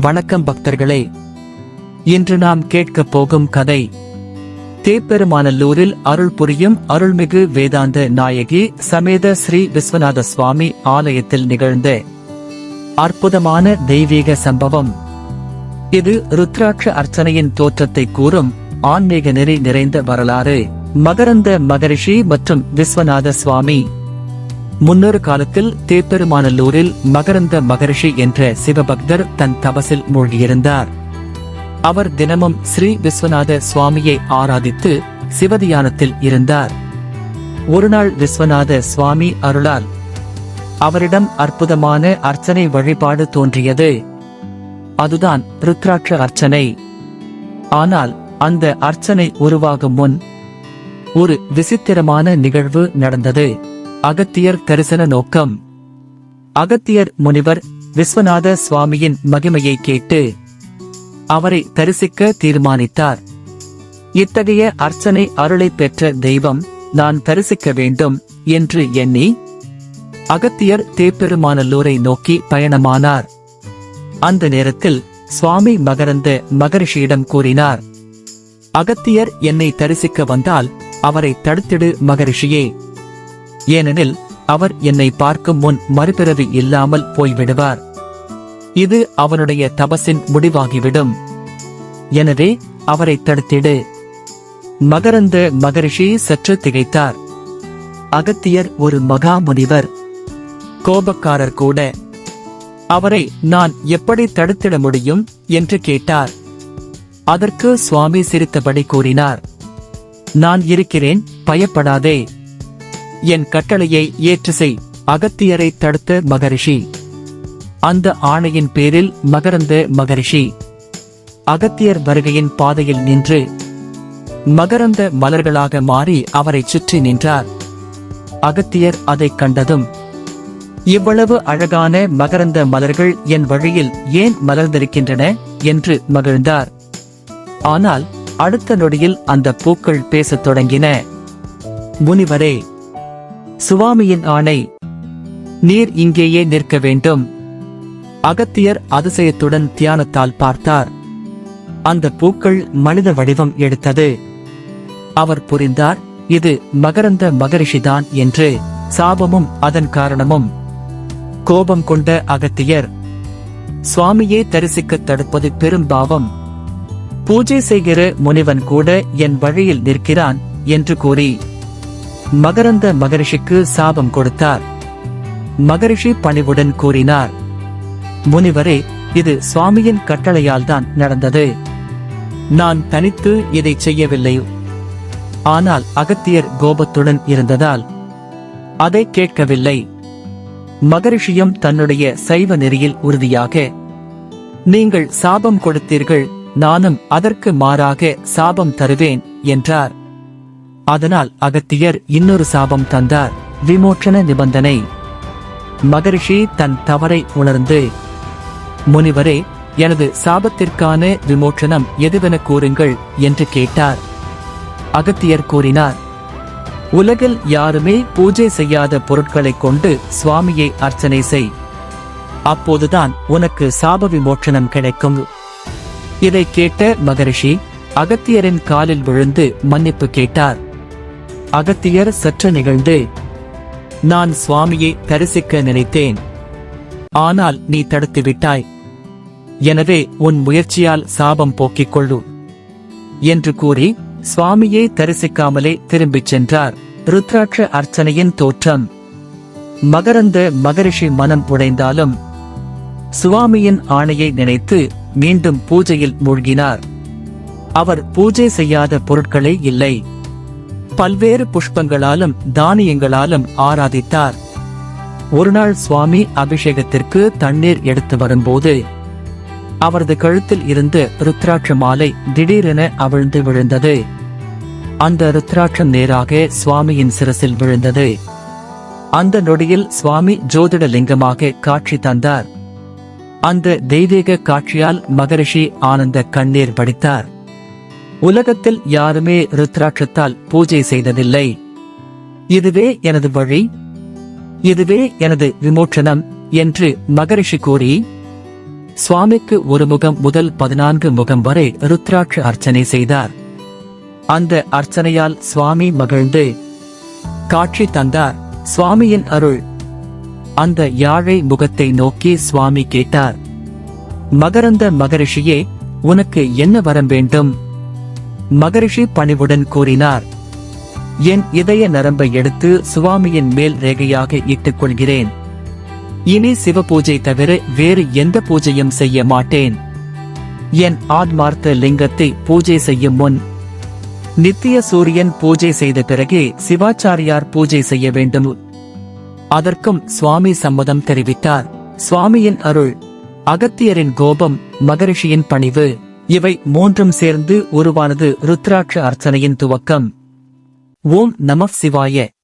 வணக்கம் பக்தர்களே. இன்று நாம் கேட்கப் போகும் கதை தேப்பெருமானல்லூரில் அருள் புரியும் அருள்மிகு வேதாந்த நாயகி சமேத ஸ்ரீ விஸ்வநாத சுவாமி ஆலயத்தில் நிகழ்ந்த அற்புதமான தெய்வீக சம்பவம். இது ருத்ராட்ச அர்ச்சனையின் தோற்றத்தை கூறும் ஆன்மீக நெறி நிறைந்த வரலாறு. மகரந்த மகரிஷி மற்றும் விஸ்வநாத சுவாமி முன்னொரு காலத்தில் தேப்பெருமானல்லூரில் மகரந்த மகரிஷி என்ற சிவபக்தர் தன் தபசில் மூழ்கியிருந்தார். அவர் தினமும் ஸ்ரீ விஸ்வநாத சுவாமியை ஆராதித்து சிவதியானத்தில் இருந்தார். ஒருநாள் விஸ்வநாத சுவாமி அருளால் அவரிடம் அற்புதமான அர்ச்சனை வழிபாடு தோன்றியது. அதுதான் ருத்ராட்ச அர்ச்சனை. ஆனால் அந்த அர்ச்சனை உருவாகும் முன் ஒரு விசித்திரமான நிகழ்வு நடந்தது. அகத்தியர் தரிசன நோக்கம். அகத்தியர் முனிவர் விஸ்வநாத சுவாமியின் மகிமையை கேட்டு அவரை தரிசிக்க தீர்மானித்தார். இத்தகைய அர்ச்சனை அருளை பெற்ற தெய்வம் நான் தரிசிக்க வேண்டும் என்று எண்ணி அகத்தியர் தேப்பெருமானல்லூரை நோக்கி பயணமானார். அந்த நேரத்தில் சுவாமி மகரந்த மகரிஷியிடம் கூறினார் அகத்தியர் என்னை தரிசிக்க வந்தால் அவரை தடுத்திடு மகரிஷியே. ஏனெனில் அவர் என்னை பார்க்கும் முன் மறுபிறவி இல்லாமல் போய்விடுவார். இது அவனுடைய தபசின் முடிவாகிவிடும். எனவே அவரை தடுத்திடு. மகரந்த மகரிஷி சற்று திகைத்தார். அகத்தியர் ஒரு மகா முனிவர். கோபக்காரர் கூட. அவரை நான் எப்படி தடுத்திட முடியும் என்று கேட்டார். அதற்கு சுவாமி சிரித்தபடி கூறினார். நான் இருக்கிறேன் பயப்படாதே. என் கட்டளையை ஏற்று செய். அகத்தியரை தடுத்த மகரிஷி. அந்த ஆணையின் பேரில் மகரந்த மகரிஷி. அகத்தியர் வருகையின் பாதையில் நின்று மகரந்த மலர்களாக மாறி அவரை சுற்றி நின்றார். அகத்தியர் அதைக் கண்டதும் இவ்வளவு அழகான மகரந்த மலர்கள் என் வழியில் ஏன் மலர்ந்திருக்கின்றன? என்று மகிழ்ந்தார். ஆனால் அடுத்த நொடியில் அந்த பூக்கள் பேசத் தொடங்கின. முனிவரே சுவாமியின் ஆணை. நீர் இங்கேயே நிற்க வேண்டும். அகத்தியர் அதிசயத்துடன் தியானத்தால் பார்த்தார். அந்த பூக்கள் மனித வடிவம் எடுத்தது. அவர் புரிந்தார் இது மகரந்த மகரிஷிதான் என்று. சாபமும் அதன் காரணமும். கோபம் கொண்ட அகத்தியர் சுவாமியே தரிசிக்க தடுப்பது பெரும்பாவம் பூஜை செய்கிற முனிவன் கூட என் வழியில் நிற்கிறான் என்று கூறி மகரந்த மகரிஷிக்கு சாபம் கொடுத்தார். மகரிஷி பணிவுடன் கூறினார் முனிவரே இது சுவாமியின் கட்டளையால் தான் நடந்தது. நான் தனித்து இதை செய்யவில்லை. ஆனால் அகத்தியர் கோபத்துடன் இருந்ததால் அதை கேட்கவில்லை. மகரிஷியும் தன்னுடைய சைவ நெறியில் உறுதியாக நீங்கள் சாபம் கொடுத்தீர்கள் நானும் அதற்கு மாறாக சாபம் தருவேன் என்றார். அதனால் அகத்தியர் இன்னொரு சாபம் தந்தார் விமோச்சன நிபந்தனை. மகரிஷி தன் தவறை உணர்ந்து முனிவரே எனது சாபத்திற்கான விமோச்சனம் எதுவென கூறுங்கள்? என்று கேட்டார். அகத்தியர் கூறினார் உலகில் யாருமே பூஜை செய்யாத பொருட்களைக் கொண்டு சுவாமியை அர்ச்சனை செய். அப்போதுதான் உனக்கு சாப விமோச்சனம் கிடைக்கும். இதை கேட்ட மகரிஷி அகத்தியரின் காலில் விழுந்து மன்னிப்பு கேட்டார். அகத்தியர் சற்று நிகழ்ந்து நான் சுவாமியை தரிசிக்க நினைத்தேன். ஆனால் நீ தடுத்து விட்டாய் எனவே உன் முயற்சியால் சாபம் போக்கிக் கொள்ளு என்று கூறி சுவாமியை தரிசிக்காமலே திரும்பிச் சென்றார் ருத்ராட்ச அர்ச்சனையின் தோற்றம். மகரந்த மகரிஷி மனம் உடைந்தாலும் சுவாமியின் ஆணையை நினைத்து மீண்டும் பூஜையில் மூழ்கினார். அவர் பூஜை செய்யாத பொருட்களே இல்லை. பல்வேறு புஷ்பங்களாலும் தானியங்களாலும் ஆராதித்தார். ஒருநாள் சுவாமி அபிஷேகத்திற்கு தண்ணீர் எடுத்து வரும்போது அவரது கழுத்தில் இருந்து ருத்ராட்ச மாலை திடீரென அவிழ்ந்து விழுந்தது. அந்த ருத்ராட்சம் நேராக சுவாமியின் சிரசில் விழுந்தது. அந்த நொடியில் சுவாமி ஜோதிட லிங்கமாக காட்சி தந்தார். அந்த தெய்வீக காட்சியால் மகரிஷி ஆனந்த கண்ணீர் வடித்தார் உலகத்தில் யாருமே ருத்ராட்சத்தால் பூஜை செய்ததில்லை. இதுவே எனது வழி. இதுவே எனது விமோச்சனம் என்று மகரிஷி கூறி சுவாமிக்கு ஒரு முகம் முதல் பதினான்கு முகம் வரை ருத்ராட்ச அர்ச்சனை செய்தார். அந்த அர்ச்சனையால் சுவாமி மகிழ்ந்து காட்சி தந்தார். சுவாமியின் அருள். அந்த யாழை முகத்தை நோக்கி சுவாமி கேட்டார். மகரந்த மகரிஷியே உனக்கு என்ன வரம் வேண்டும்? மகரிஷி பணிவுடன் கூறினார் என் இதய நரம்பை எடுத்து சுவாமியின் மேல் ரேகையாக இட்டுக் கொள்கிறேன் இனி சிவ பூஜை தவிர வேறு எந்த பூஜையும் செய்ய மாட்டேன். என் ஆத்மார்த்த லிங்கத்தை பூஜை செய்யும் முன் நித்திய சூரியன் பூஜை செய்த பிறகே சிவாச்சாரியார் பூஜை செய்ய வேண்டும். அதற்கும் சுவாமி சம்மதம் தெரிவித்தார். சுவாமியின் அருள் அகத்தியரின் கோபம் மகரிஷியின் பணிவு. இவை மூன்றும் சேர்ந்து உருவானது ருத்ராட்ச அர்ச்சனையின் துவக்கம். ஓம் நம சிவாய.